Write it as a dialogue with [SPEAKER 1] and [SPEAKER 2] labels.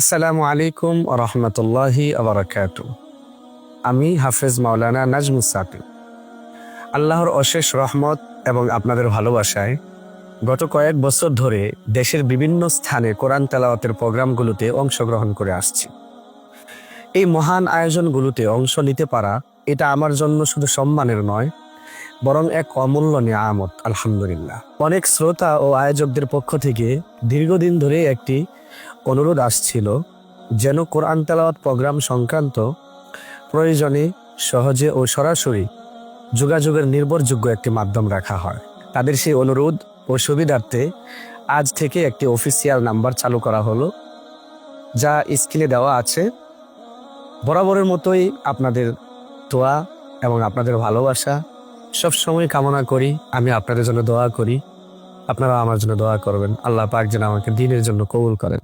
[SPEAKER 1] আসসালামু আলাইকুম রহমতুল্লাহি আবরাকাত আমি হাফেজ মাওলানা নাজমুস সাকিব। আল্লাহর অশেষ রহমত এবং আপনাদের ভালোবাসায় গত কয়েক বছর ধরে দেশের বিভিন্ন স্থানে কোরআন তেলাওয়াতের প্রোগ্রামগুলোতে অংশগ্রহণ করে আসছি। এই মহান আয়োজনগুলোতে অংশ নিতে পারা এটা আমার জন্য শুধু সম্মানের নয়, বরং এক অমূল্য নিয়ামত, আলহামদুলিল্লাহ। অনেক শ্রোতা ও আয়োজকদের পক্ষ থেকে দীর্ঘদিন ধরে একটি অনুরোধ আসছিল যেন কোরআন তেলাওয়াত প্রোগ্রাম সংক্রান্ত প্রয়োজনে সহজে ও সরাসরি যোগাযোগের নির্ভরযোগ্য একটি মাধ্যম রাখা হয়। তাদের সেই অনুরোধ ও সুবিধার্থে আজ থেকে একটি অফিসিয়াল নাম্বার চালু করা হলো, যা স্ক্রিনে দেওয়া আছে। বরাবরের মতোই আপনাদের দোয়া এবং আপনাদের ভালোবাসা। সবসময় কামনা করি, আমি আপনাদের জন্য দোয়া করি। আপনারা আমার জন্য দোয়া করবেন। আল্লাহ পাক যেন আমাকে দিনের জন্য কবুল করেন।